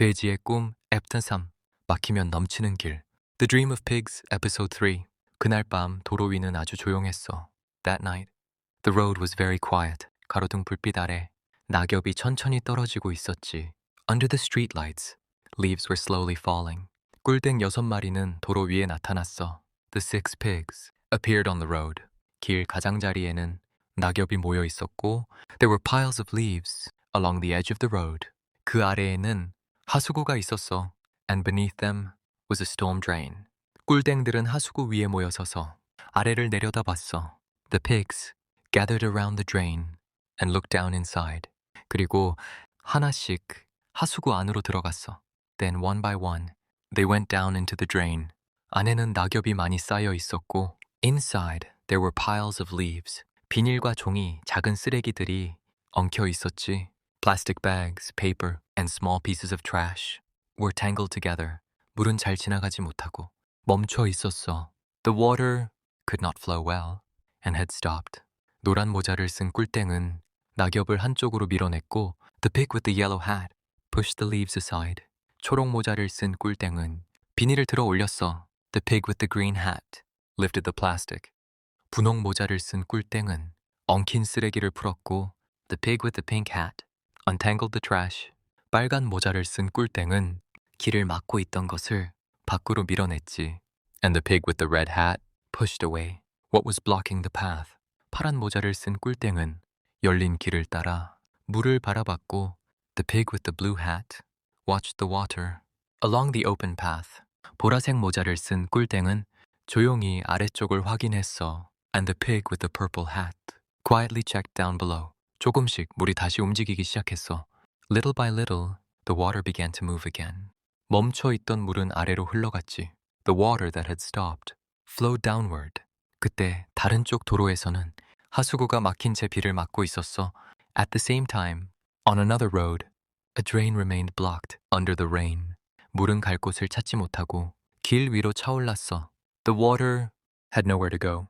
돼지의 꿈 앱터 3 막히면 넘치는 길 The Dream of Pigs Episode 3 그날 밤 도로 위는 아주 조용했어. That night, the road was very quiet. 가로등 불빛 아래 낙엽이 천천히 떨어지고 있었지. Under the street lights, leaves were slowly falling. 꿀땡 여섯 마리는 도로 위에 나타났어. The six pigs appeared on the road. 길 가장자리에는 낙엽이 모여 있었고, there were piles of leaves along the edge of the road. 그 아래에는 하수구가 있었어. And beneath them was a storm drain. 꿀땡들은 하수구 위에 모여 서서 아래를 내려다봤어. The pigs gathered around the drain and looked down inside. 그리고 하나씩 하수구 안으로 들어갔어. Then one by one, they went down into the drain. 안에는 낙엽이 많이 쌓여 있었고, inside there were piles of leaves. 비닐과 종이, 작은 쓰레기들이 엉켜 있었지. Plastic bags, paper, and small pieces of trash were tangled together. 물은 잘 지나가지 못하고 멈춰 있었어. The water could not flow well and had stopped. 노란 모자를 쓴 꿀땡은 낙엽을 한쪽으로 밀어냈고 The pig with the yellow hat pushed the leaves aside. 초록 모자를 쓴 꿀땡은 비닐을 들어 올렸어. The pig with the green hat lifted the plastic. 분홍 모자를 쓴 꿀땡은 엉킨 쓰레기를 풀었고 The pig with the pink hat untangled the trash. 빨간 모자를 쓴 꿀땡은 길을 막고 있던 것을 밖으로 밀어냈지. And the pig with the red hat pushed away what was blocking the path. 파란 모자를 쓴 꿀땡은 열린 길을 따라 물을 바라봤고 The pig with the blue hat watched the water along the open path. 보라색 모자를 쓴 꿀땡은 조용히 아래쪽을 확인했어. And the pig with the purple hat quietly checked down below. 조금씩 물이 다시 움직이기 시작했어. Little by little, the water began to move again. 멈춰 있던 물은 아래로 흘러갔지. The water that had stopped flowed downward. 그때 다른 쪽 도로에서는 하수구가 막힌 채 비를 막고 있었어. At the same time, on another road, a drain remained blocked under the rain. 물은 갈 곳을 찾지 못하고 길 위로 차올랐어. The water had nowhere to go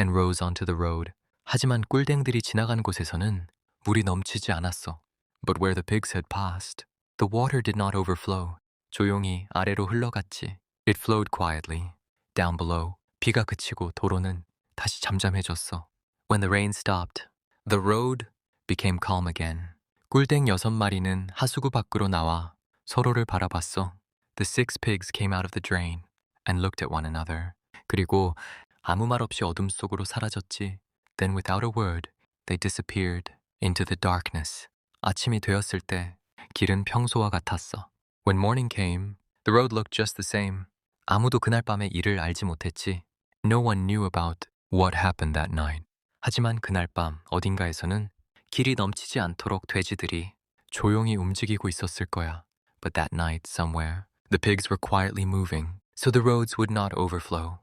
and rose onto the road. 하지만 꿀땡들이 지나간 곳에서는 물이 넘치지 않았어. But where the pigs had passed, the water did not overflow. 조용히 아래로 흘러갔지. It flowed quietly. Down below, 비가 그치고 도로는 다시 잠잠해졌어. When the rain stopped, the road became calm again. 꿀땡 여섯 마리는 하수구 밖으로 나와 서로를 바라봤어. The six pigs came out of the drain and looked at one another. 그리고 아무 말 없이 어둠 속으로 사라졌지. Then without a word, they disappeared into the darkness. 아침이 되었을 때 길은 평소와 같았어. When morning came, the road looked just the same. 아무도 그날 밤의 일을 알지 못했지. No one knew about what happened that night. 하지만 그날 밤 어딘가에서는 길이 넘치지 않도록 돼지들이 조용히 움직이고 있었을 거야. But that night somewhere, the pigs were quietly moving, so the roads would not overflow.